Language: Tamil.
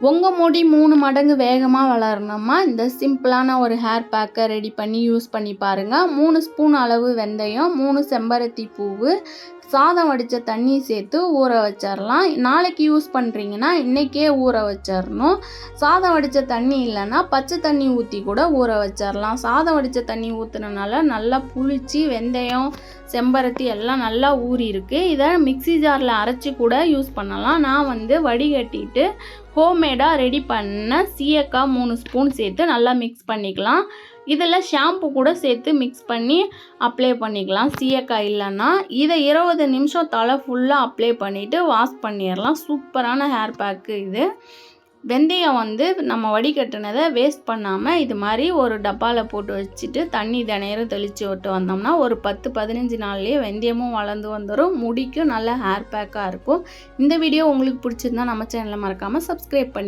உங்கள் முடி மூணு மடங்கு வேகமாக வளரணுமா இந்த சிம்பிளான ஒரு ஹேர் பேக்கை ரெடி பண்ணி யூஸ் பண்ணி பாருங்கள் மூணு ஸ்பூன் அளவு வெந்தயம் மூணு செம்பருத்தி பூவு சாதம் வடித்த தண்ணி சேர்த்து ஊற வச்சிடலாம் நாளைக்கு யூஸ் பண்ணுறீங்கன்னா இன்றைக்கே ஊற வச்சிடணும் சாதம் வடித்த தண்ணி இல்லைன்னா பச்சை தண்ணி ஊற்றி கூட ஊற வச்சிடலாம் சாதம் வடித்த தண்ணி ஊற்றுனனால நல்லா புளிச்சு வெந்தயம் செம்பருத்தி எல்லாம் நல்லா ஊறி இருக்குது இதை மிக்சி ஜாரில் அரைச்சி கூட யூஸ் பண்ணலாம். நான் வந்து வடிகட்டிட்டு ஹோம்மேடாக ரெடி பண்ண சீயக்காய் மூணு ஸ்பூன் சேர்த்து நல்லா மிக்ஸ் பண்ணிக்கலாம். இதில் ஷாம்பு கூட சேர்த்து மிக்ஸ் பண்ணி அப்ளை பண்ணிக்கலாம். சீயக்காய் இல்லைன்னா இதை இருபது நிமிஷம் தலை ஃபுல்லாக அப்ளை பண்ணிவிட்டு வாஷ் பண்ணிடலாம். சூப்பரான ஹேர் பேக்கு இது. வெந்தயம் வந்து நம்ம வடிகட்டினதை வேஸ்ட் பண்ணாமல் இது மாதிரி ஒரு டப்பாவில் போட்டு வச்சுட்டு தண்ணி தினையரும் தெளித்து விட்டு வந்தோம்னா ஒரு பத்து பதினஞ்சு நாள்லேயே வெந்தயமும் வளர்ந்து வந்துடும் முடிக்கும். நல்ல ஹேர் பேக்காக இருக்கும். இந்த வீடியோ உங்களுக்கு பிடிச்சிருந்தா நம்ம சேனலை மறக்காமல் சப்ஸ்கிரைப் பண்ணி